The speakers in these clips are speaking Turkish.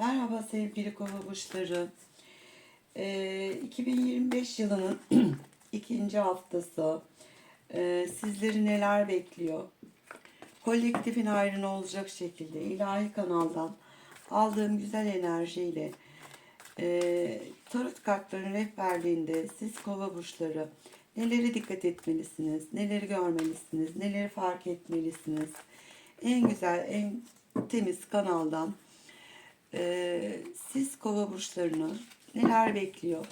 Merhaba sevgili kova burçları. Ee, 2025 yılının ikinci haftası. Ee, sizleri neler bekliyor? Kolektifin ayrına olacak şekilde ilahi kanaldan aldığım güzel enerjiyle e, tarot kartlarının rehberliğinde siz kova burçları neleri dikkat etmelisiniz, neleri görmelisiniz, neleri fark etmelisiniz. En güzel, en temiz kanaldan siz kova burçlarını neler bekliyor?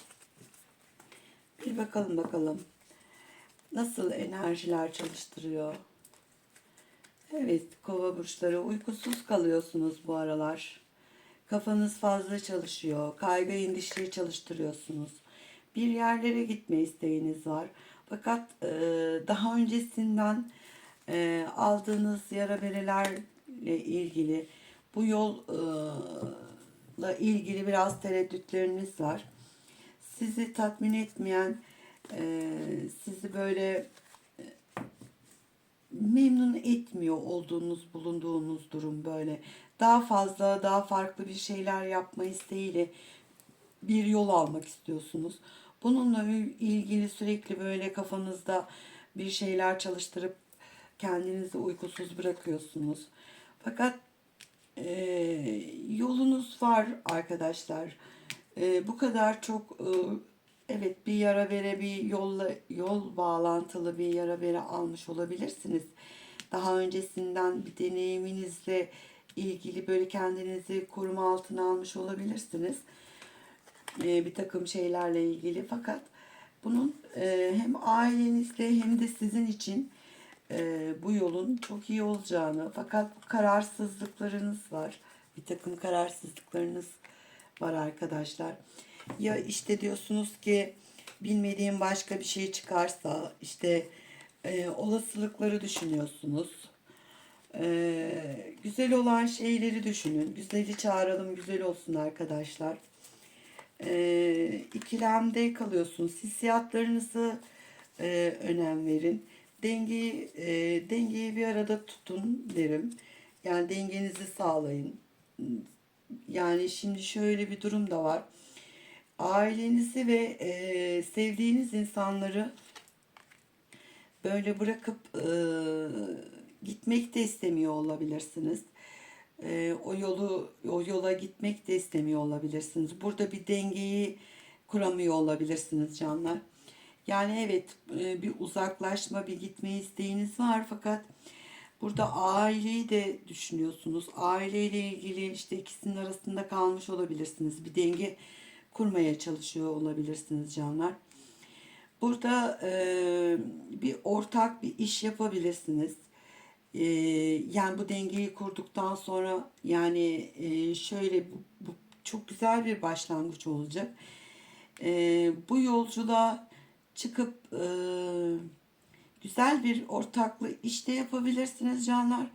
Bir bakalım bakalım. Nasıl enerjiler çalıştırıyor? Evet kova burçları uykusuz kalıyorsunuz bu aralar. Kafanız fazla çalışıyor. Kaygı endişeyi çalıştırıyorsunuz. Bir yerlere gitme isteğiniz var. Fakat e, daha öncesinden e, aldığınız yara berelerle ilgili bu yolla ilgili biraz tereddütleriniz var. Sizi tatmin etmeyen, e, sizi böyle e, memnun etmiyor olduğunuz, bulunduğunuz durum böyle. Daha fazla, daha farklı bir şeyler yapma isteğiyle bir yol almak istiyorsunuz. Bununla ilgili sürekli böyle kafanızda bir şeyler çalıştırıp kendinizi uykusuz bırakıyorsunuz. Fakat e, yolunuz var arkadaşlar. E, bu kadar çok e, evet bir yara bere bir yolla yol bağlantılı bir yara bere almış olabilirsiniz. Daha öncesinden bir deneyiminizle ilgili böyle kendinizi koruma altına almış olabilirsiniz. E, bir takım şeylerle ilgili fakat bunun e, hem ailenizle hem de sizin için e, bu yolun çok iyi olacağını fakat bu kararsızlıklarınız var. Bir takım kararsızlıklarınız var arkadaşlar. Ya işte diyorsunuz ki bilmediğim başka bir şey çıkarsa işte e, olasılıkları düşünüyorsunuz. E, güzel olan şeyleri düşünün. Güzeli çağıralım güzel olsun arkadaşlar. E, ikilemde kalıyorsunuz. Hissiyatlarınızı e, önem verin dengeyi e, dengeyi bir arada tutun derim. Yani dengenizi sağlayın. Yani şimdi şöyle bir durum da var. Ailenizi ve e, sevdiğiniz insanları böyle bırakıp e, gitmek de istemiyor olabilirsiniz. E, o yolu o yola gitmek de istemiyor olabilirsiniz. Burada bir dengeyi kuramıyor olabilirsiniz canlar. Yani evet e, bir uzaklaşma, bir gitme isteğiniz var fakat burada aileyi de düşünüyorsunuz. Aileyle ilgili işte ikisinin arasında kalmış olabilirsiniz. Bir denge kurmaya çalışıyor olabilirsiniz canlar. Burada e, bir ortak bir iş yapabilirsiniz. E, yani bu dengeyi kurduktan sonra yani şöyle bu, bu çok güzel bir başlangıç olacak. Bu yolculuğa çıkıp e, güzel bir ortaklı işte yapabilirsiniz canlar.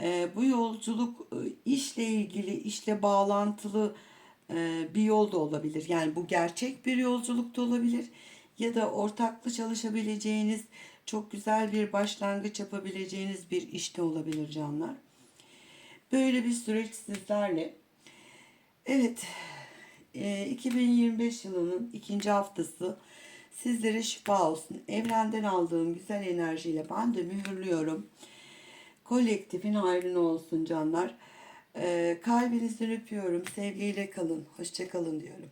E, bu yolculuk e, işle ilgili, işle bağlantılı e, bir yol da olabilir. Yani bu gerçek bir yolculuk da olabilir. Ya da ortaklı çalışabileceğiniz, çok güzel bir başlangıç yapabileceğiniz bir işte olabilir canlar. Böyle bir süreç sizlerle. Evet, e, 2025 yılının ikinci haftası Sizlere şifa olsun. Evrenden aldığım güzel enerjiyle ben de mühürlüyorum. Kolektifin hayrına olsun canlar. Ee, kalbinizden öpüyorum. Sevgiyle kalın. Hoşçakalın diyorum.